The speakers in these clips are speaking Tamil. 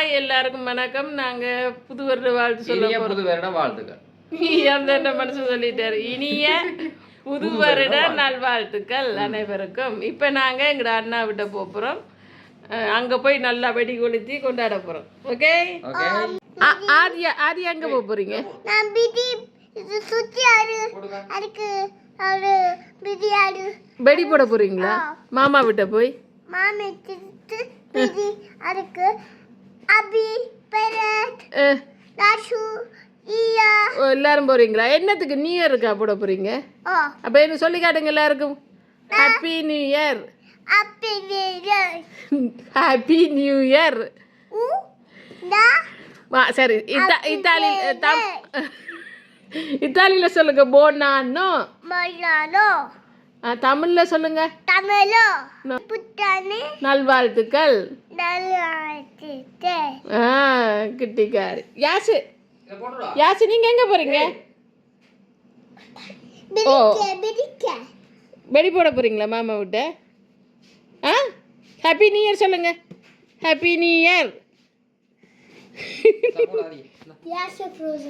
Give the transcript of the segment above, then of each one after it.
ஹாய் எல்லாருக்கும் வணக்கம். நாங்க புது வருட வாழ்த்து சொல்ல புது வருட வாழ்த்துக்கள். அந்த என்ன மனசு சொல்லிட்டாரு? இனிய புது வருட நல்வாழ்த்துக்கள் அனைவருக்கும். இப்ப நாங்க எங்கட அண்ணா விட்ட போறோம் அங்க போய் நல்லா வெடி கொளுத்தி கொண்டாட போறோம். ஓகே? ஓகே. ஆதியா ஆதியா எங்க போக போறீங்க நான் பிடி சுத்தி ஆடு அதுக்கு ஒரு பிடி ஆடு வெடி போட போறீங்களா? மாமா விட்ட போய்? மாமி அதுக்கு அபி அஹ், ராஷு ஈயா. எல்லாரும் போறீங்களா? என்னத்துக்கு நியூ இயருக்கா போட போறீங்க? அப்ப எனக்கு சொல்லி காட்டுங்க எல்லாருக்கும்? Happy new year happy new year உ நா வா சரி இத்தா இத்தாலி இத்தாலியில சொல்லுங்க போனானோ? மலானோ தமிழ்ல சொல்லுங்க. தமிழோ? புத்தானு நல்வாழ்த்துக்கள். நல்லாத்திட்டு ஆ கிட்டிக்காரு. யாசு யாசு நீங்க எங்க போறீங்க? வெடி போட போறீங்களா மாமா விட்ட? ஆ? ஹாப்பி நியூ இயர் சொல்லுங்க. ஹாப்பி நியூ இயர்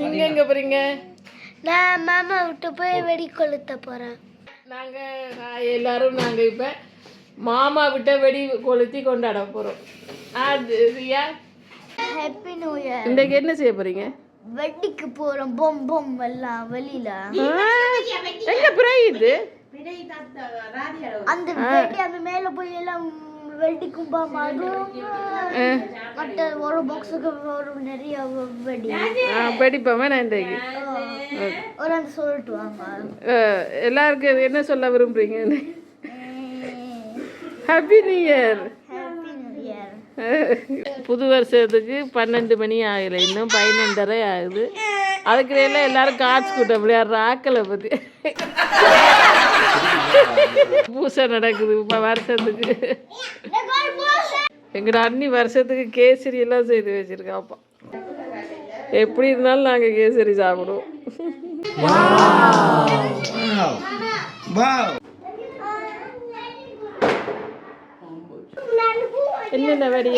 நீங்க எங்க போறீங்க? நான் மாமா விட்டு போய் வெடி கொளுத்த போறேன். நாங்க ஹாய், எல்லாரும் நாங்க இப்ப மாமா விட்ட வெடி கொளுத்தி கொண்டாட போறோம். அது ரியா ஹாப்பி நியூ இயர் இன்றைக்கு என்ன செய்ய போறீங்க? வெட்டிக்கு போறோம் பொம் பொம் எல்லாம் வெளியில. எங்க பிரைது அந்த வெடி அந்த மேல போய் எல்லாம் வெடிக்கும் பாம் அதுவும் மற்ற ஒரு பாக்ஸுக்கு ஒரு நிறைய வெடி. படிப்போமா நான் இன்றைக்கு ஒரு அந்த சொல்லிட்டு வாங்க. எல்லாருக்கும் என்ன சொல்ல விரும்புறீங்க? ஹாப்பி நியூ இயர் புது வருஷத்துக்கு பன்னெண்டு மணி ஆகலை. இன்னும் பதினொன்றரை ஆகுது. அதுக்கிடையில எல்லாரும் காட்சி கூட்டம் விளையாடுற ஆக்களை பற்றி பூசை நடக்குது. வருஷத்துக்கு. எங்கட அண்ணி வருஷத்துக்கு கேசரி எல்லாம் செய்து வச்சிருக்காப்பா எப்படி இருந்தாலும் நாங்கள் கேசரி சாப்பிடுவோம். என்னென்ன வெடி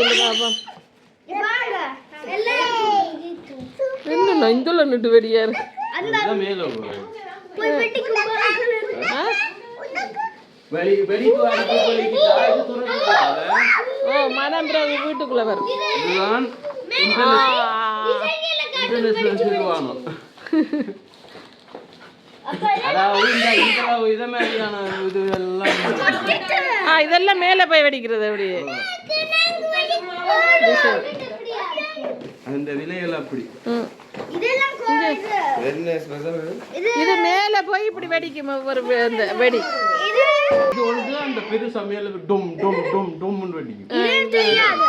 என்ன வெளிக்கிட்டா இது துறக்கக்கூடாது. ஓ மனம் பிறகு வீட்டுக்குள்ள வரும். இதுதான் ஆ. இன்டர்நேஷனல் சிறுவானம் அதாவது இந்த இவ்வளவு இதை மாதிரியான இது எல்லாம் ஆ இதெல்லாம் மேலே போய் வெடிக்கிறது அப்படியே. அந்த விலைகள் அப்படி. இது. மேலே போய் இப்படி வெடிக்கும் ஒரு இந்த வெடி. இது ஒன்று அந்த பெரு சமையலுக்கு டும் டும் டும் டும்னு வெடிக்கும். தெரியாது.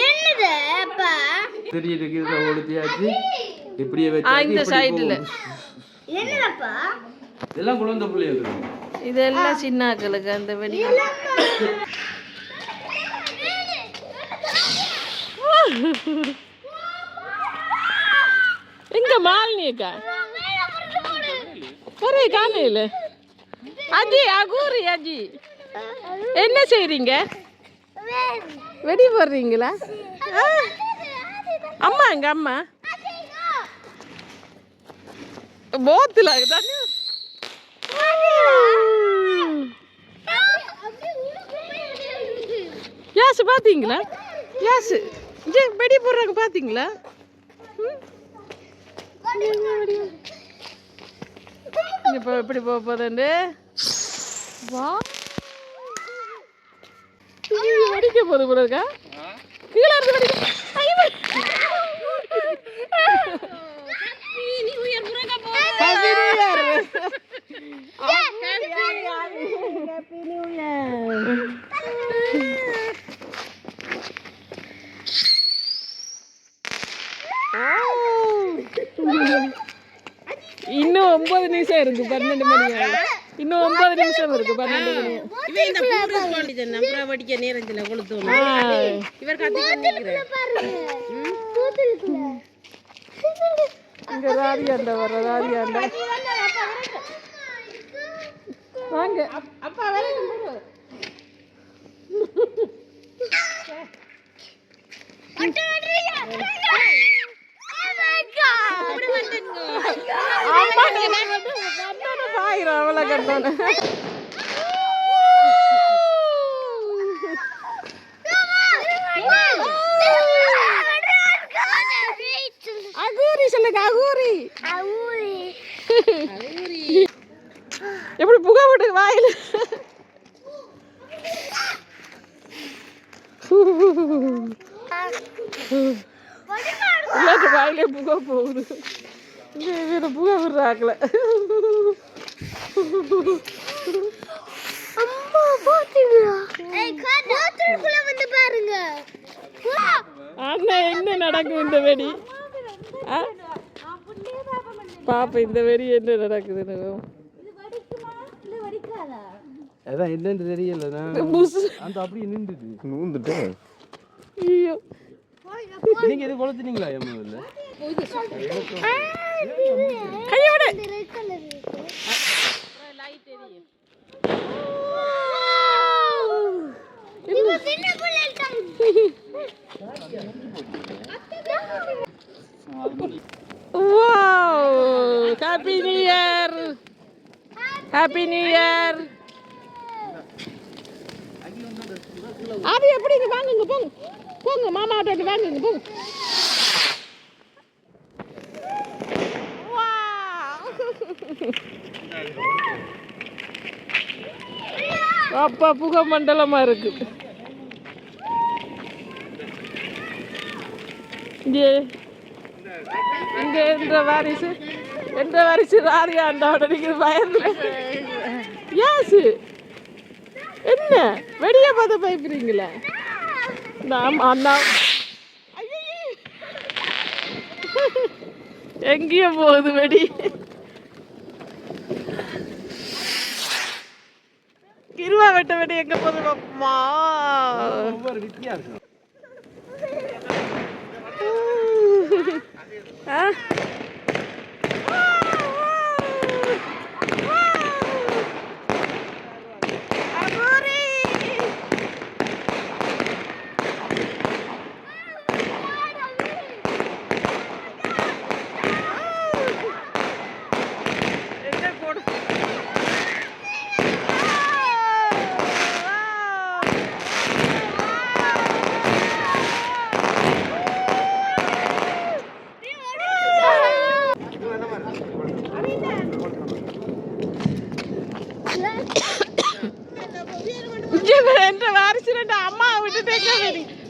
என்னது அப்பா? பெரிய இதை ஒழுத்தியாச்சு இப்படியே வச்சு இந்த சைடில் என்னதப்பா இதெல்லாம் குழந்தை பிள்ளைங்க இதெல்லாம் சின்னாக்களுக்கு அந்த வெடி. எங்க மாலினியக்கா ஒரே காணையில் அஜி அகூரி அஜி. என்ன செய்றீங்க? வெடி போடுறீங்களா? அம்மா எங்க அம்மா? போத்துல தானே யாசு பார்த்தீங்களா யாசு. ஜே வெடி போடுறாங்க பார்த்தீங்களா இப்போ எப்படி போக போதுண்டு வா. வெடிக்க போகுது கூட இருக்கா? கீழே இருந்து வெடிக்க ஐயோ. Happy New Year. Happy New Year. இன்னும் ஒன்பது நிமிஷம் இருக்கு பன்னெண்டு மணி ஆகும். இன்னும் நிமிஷம் இருக்கு பன்னெண்டு மணி ஆகும். ஆ. இங்க ராதியாண்ட வர ராதியாண்ட வாங்க அப்பா வர வேணும் அகூரி சொல்லுங்க அகூரி எப்படி புகை விடு வாயில் இல்லாட்டி வாயிலே புகை போகுது. இங்கே புகை விடுறாங்கள. அம்மா பாத்தீங்களா? பாத்ரூம்குள்ள வந்து பாருங்க. அண்ணன் என்ன நடக்கும் இந்த வெடி? பாப்பா இந்த வெடி என்ன நடக்குதுன்னு அதான் என்னன்னு தெரியல நான் புசு. அந்த அப்படியே நின்றுது. நூந்துட்டேன். ஐயோ. நீங்க எது கொளுத்துனீங்களா என் முதல்ல கையோட ரெட் கலர் இருக்கு சின்ன புள்ளை Wow! Happy New Year! Happy New Year! அது எப்படிங்க வாங்குங்க போங்க போங்க மாமா ஆட்டோ வாங்குங்க போங்க. அப்பா புகை மண்டலமா இருக்கு. இங்கே இங்க என்ற வாரிசு என்ற வாரிசு ராதியா அந்த நிற்கிது பயத்துல. யாசு என்ன? வெடிய பார்த்து பயப்படுறீங்களா? நாம் அண்ணா. எங்கேயோ போகுது வெடி கிருவா வெட்ட வெடி எங்க வித்தியாசம் ஆ இங்கே என்ற வாரிசு ரெண்டு அம்மா விட்டுட்டே கவி படியா கவி என்ன சாப்பாண்டா இது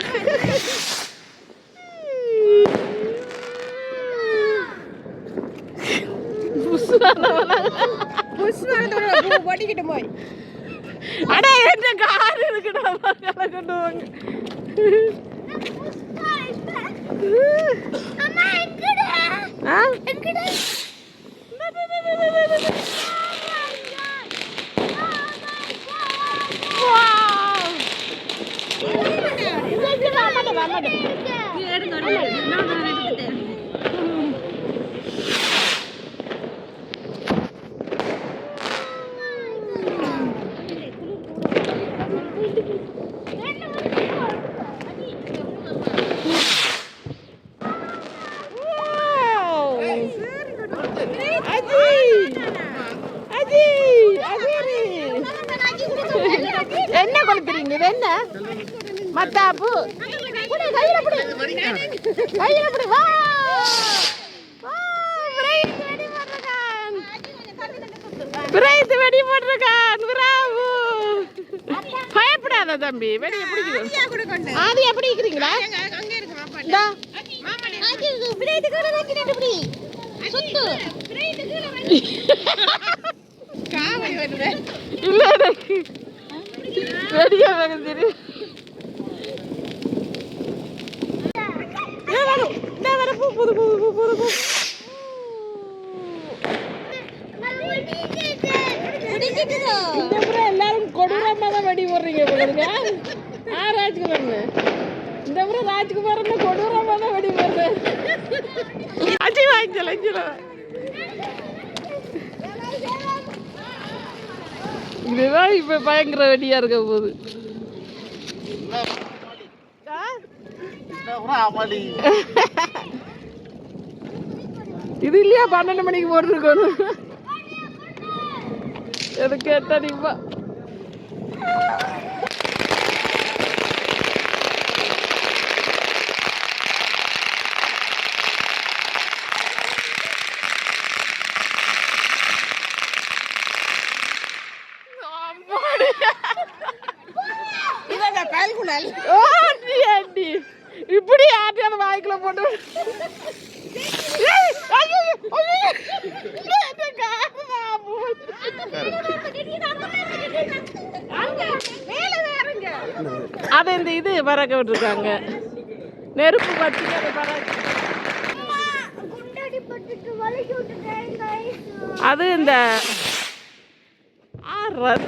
ஓடிக்கிட்டு போய் அட என்ன கார் இருக்குடா மக்களை கொண்டு வாங்க அம்மா எங்கடா ஆ? எங்கடா வாவ். வாவ். அஜி அஜி அஜி என்ன கொளுத்துறீங்க இது என்ன? மத்தாப்பு புடி, கையில புடி. கையில புடி. வா. பிரைத் வெடி போட்டிருக்கான். வெடி பிராவு. பயப்படாத தம்பி. வெடியை பிடிக்குது ஆதி எப்படி இருக்கிறீங்களா. இல்ல எனக்கு வெடியா வேணும் தெரியும் ஏன் வரும் இந்த வர பூ புது புது இந்த முறை எல்லாரும் கொடூரமாக தான் வெடி பாருங்க. ஆ ராஜ்குமார்னு இந்த முறை ராஜ்குமார்னு கொடூரமாக தான் வெடி போடுறேன் அஜி வாங்கி அஞ்சில் இதுதான் இப்போ பயங்கர வெடியா இருக்க போகுது. இது இல்லையா? பன்னெண்டு மணிக்கு போட்டுருக்கணும். எது கேட்டா நீப்பா அது இந்த இது பறக்க விட்டுருக்காங்க. நெருப்பு பத்தி அதை பறக்க. அது இந்த ஆறது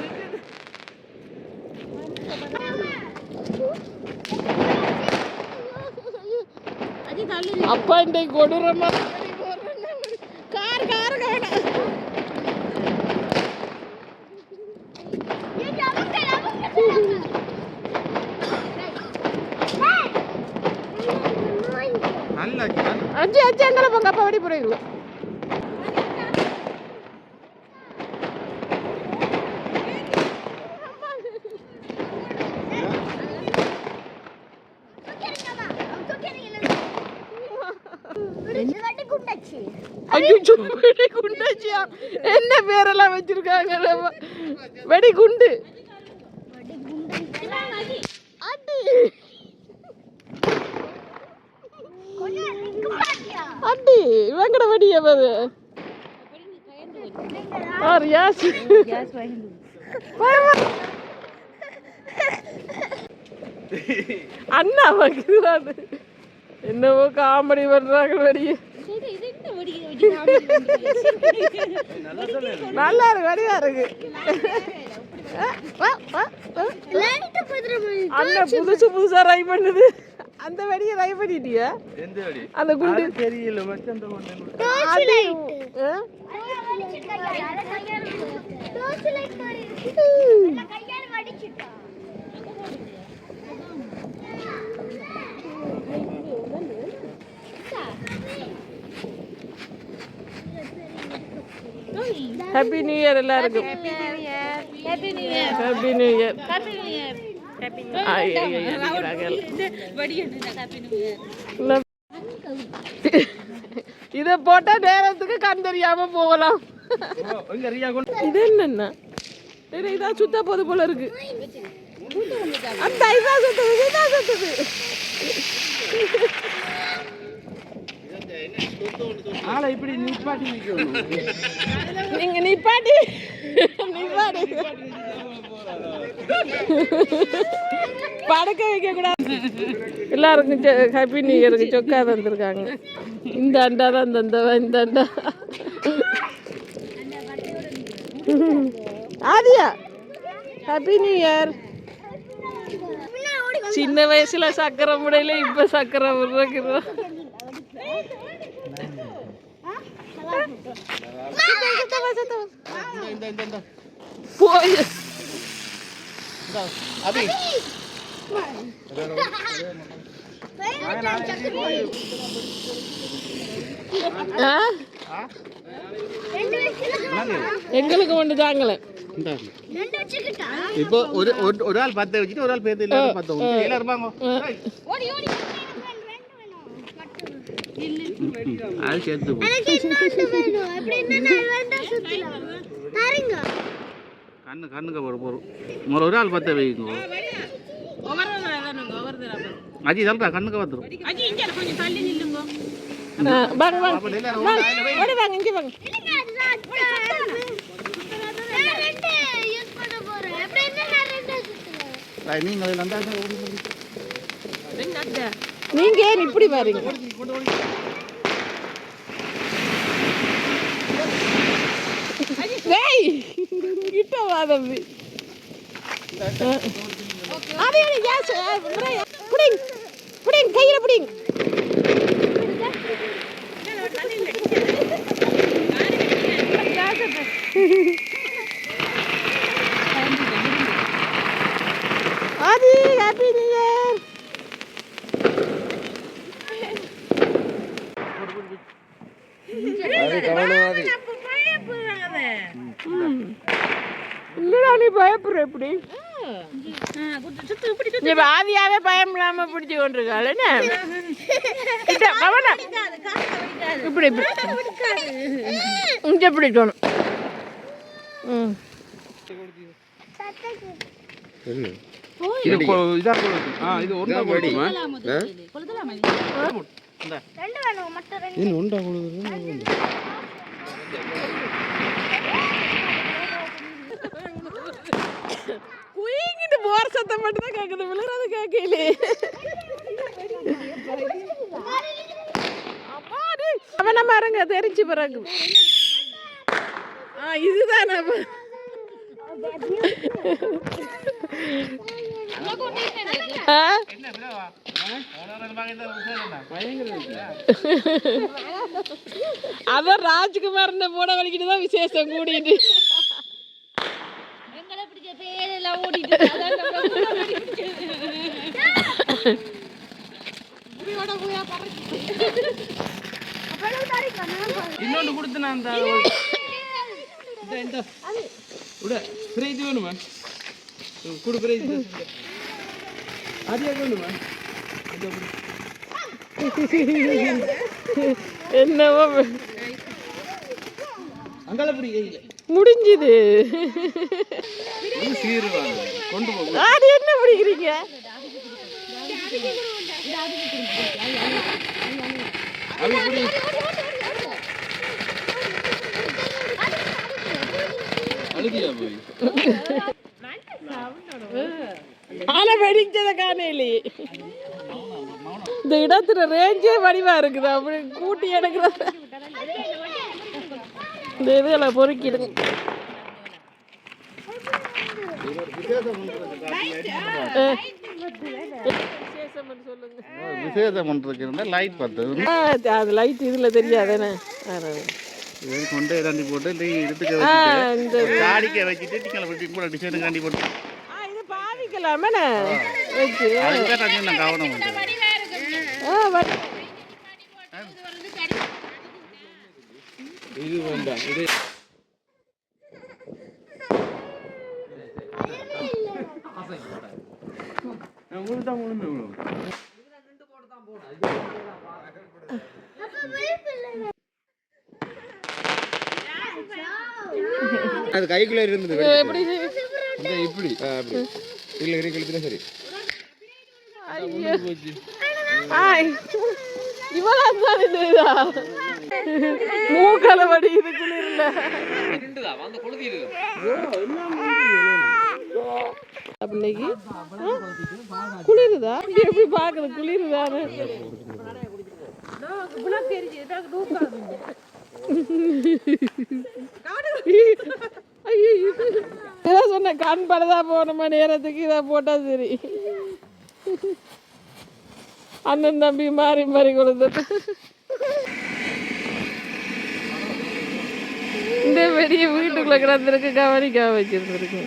அப்பா இந்த கொடூரமா? அப்பா வெடி போறீங்களா ரெண்டு வாட்டி குண்டாச்சு ஐயோ வெடி குண்டாச்சியா என்ன பேரெல்லாம் வச்சிருக்காங்க? வெடி குண்டு வெடி பயமா- அண்ணா வைக்கிறாரு என்னவோ காமெடி பண்றாங்க வெடியை நல்லா இருக்கு வடிவா இருக்கு. அண்ணன் புதுசு புதுசா ரை பண்ணுது. அந்த வெடியை ரை பண்ணிட்டியா? எந்த வழி? அந்த குண்டு. தெரியல மச்சான் அந்த அது, ஆ? ஹாப்பி நியூ இயர் எல்லாருக்கும். ஹாப்பி நியூ இயர் இத போட்டா நேரத்துக்கு கண் தெரியாம போகலாம். இது என்னன்னா? இதா சுத்தா போது போல இருக்கு. அந்த இதா சுத்துது இதா சுத்துது. ஆளை இப்படி நிப்பாட்டி நீங்க நிப்பாட்டி நிப்பாட்டி. படுக்க வைக்க கூடாது. எல்லாருக்கும் ஹாப்பி நியூ இயருக்கு சொக்கா தந்திருக்காங்க. இந்த அண்டா தான் தந்தவ இந்த அண்டா. ஆதியா ஹாப்பி நியூ இயர். சின்ன வயசுல சக்கரை முடையில இப்ப சக்கரை விடுறோம் போய் அபி. ஆ? எங்களுக்கு ஒன்று தாங்கலை. இப்போ ஒரு ஒரு- ஒரு ஆள் பத்து வச்சுட்டு ஒரு ஆள் பேத்து இல்லாத பத்து எல்லாம் இருப்பாங்க அது சேர்த்து. கண்ணு கண்ணுக்கு போற போறோம் முதல்ல ஒரு ஆள் பத்த வைங்க அஜி சொல்றா கண்ணுக்கு வந்துடும் வாங்க வாங்க. வாங்க இங்கே வாங்க. நீங்க ஏன் இப்படி வரீங்க. ஏய்! கிட்ட வா தம்பி ஆ. அது yes, uh, புடிங் புடிங் கையில புடிங் அது ஹாப்பி நியூ இயர் இல்லடா நீ பயப்படுற எப்படி நீ ஆவியாவே பயம் இல்லாம பிடிச்சு கொண்டிருக்காள். என்ன? கவனம். இப்படி இப்படி. இங்க தோணும் ம். இது கொ- இதா. ஆ? ரெண்டு வேணும்? ரெண்டு. கொழுது. குயிங்கிட்டு போற சத்தம் மட்டும் தான் கேக்குது விழுறது கேட்கல அவன் நம்ம அரங்க தெரிஞ்சு பிறகு. ஆ இதுதான் நம்ம. ஆ? அதான் ராஜ்குமார் போட வலிக்கிட்டு தான் விசேஷம் கூடிட்டு இன்னொன்று கொடுத்து நான் அந்த இந்த விட. பிரைஸ் வேணுமா? கொடு பிரைஸ் அதே வேணுமா. என்னவோ? அங்கால முடிஞ்சுது. சீருவாங்க கொண்டு போகும் அது என்ன பிடிக்கிறீங்க அழுதியா போய்? ஆனா வெடிச்சத இந்த இடத்துல ரேஞ்சே வடிவா இருக்குது. அப்படி கூட்டி எடுக்கிறது. இந்த இதெல்லாம் பொறுக்கிடுங்க. விசேஷம் பண்ணுறதுக்கு இருந்தால் லைட் பார்த்தது அது லைட் இதுல தெரியாதானே கொண்டு இறண்டி போட்டு இல்லை எடுத்துக்க ஆ, வச்சுட்டு நீங்கள் அப்படி கூட டிசைனு காண்டி போட்டு. இது பாவிக்கலாமே வச்சு நான் கவனம் வேண்டாம் இது அது கைக்குள்ளே இருந்தது எப்படி? இப்படி அப்படி. இல்லை இரு கழுத்துல சரி? மூக்கால வடி இது குளிர்ல அப்படிக்கு குளிருதா? எப்படி பாக்குது குளிருதான்னு இதான் சொன்ன கண் படதா போனோமா நேரத்துக்கு? இதை போட்டா சரி. அண்ணன் தம்பி மாறி மாறி கொடுத்துட்டு இந்த பெரிய வீட்டுக்குள்ள கிடந்திருக்கு கவனிக்காம வச்சிருந்துருக்கு